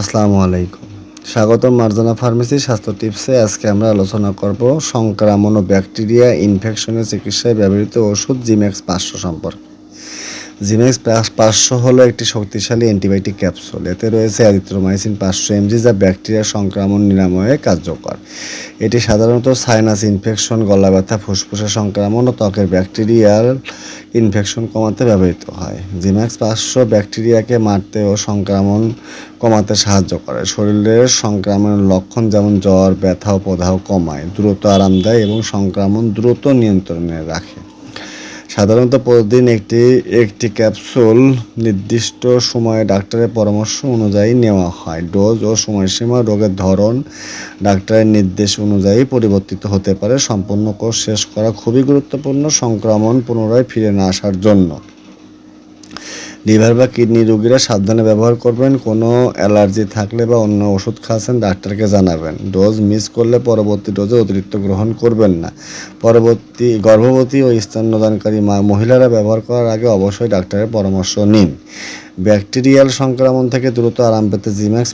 আসসালামু আলাইকুম। স্বাগতম মার্জানা ফার্মেসি স্বাস্থ্য টিপসে আজকে আমরা আলোচনা করব সংক্রামণ ও ব্যাকটেরিয়া, ইনফেকশনের চিকিৎসায় ব্যবহৃত ওষুধ জিমেক্স পাঁচশো সম্পর্কে। জিম্যাক্স পাঁচশো হলো একটি শক্তিশালী অ্যান্টিবায়োটিক ক্যাপসুল। এতে রয়েছে অ্যারিথ্রোমাইসিন পাঁচশো এমজি যা ব্যাকটেরিয়া সংক্রমণ নিরাময়ে কার্যকর। এটি সাধারণত সাইনাস ইনফেকশন গলা ব্যথা ফুসফুসের সংক্রমণ ও ত্বকের ব্যাকটেরিয়াল ইনফেকশন কমাতে ব্যবহৃত হয়। জিম্যাক্স পাঁচশো ব্যাকটেরিয়াকে মারতে ও সংক্রমণ কমাতে সাহায্য করে। শরীরের সংক্রমণের লক্ষণ যেমন জ্বর, ব্যথা ও প্রদাহ কমায়, দ্রুত আরাম দেয় এবং সংক্রমণ দ্রুত নিয়ন্ত্রণে রাখে। সাধারণত প্রতিদিন একটি একটি ক্যাপসুল নির্দিষ্ট সময়ে ডাক্তারের পরামর্শ অনুযায়ী নেওয়া হয়। ডোজ ও সময়সীমা, রোগের ধরন, ডাক্তারের নির্দেশ অনুযায়ী পরিবর্তিত হতে পারে। সম্পূর্ণ কোর্স শেষ করা খুবই গুরুত্বপূর্ণ। সংক্রমণ পুনরায় ফিরে না আসার জন্য। লিভার বা কিডনি রোগীরা সাবধানে ব্যবহার করবেন। কোনো অ্যালার্জি থাকলে বা অন্য ওষুধ খাচ্ছেন, ডাক্তারকে জানাবেন। ডোজ মিস করলে পরবর্তী ডোজে অতিরিক্ত গ্রহণ করবেন না। পরবর্তী গর্ভবতী ও স্তন্যদানকারী মা মহিলারা ব্যবহার করার আগে অবশ্যই ডাক্তারের পরামর্শ নিন। ব্যাকটেরিয়াল সংক্রমণ থেকে দ্রুত আরাম পেতে জিম্যাক্স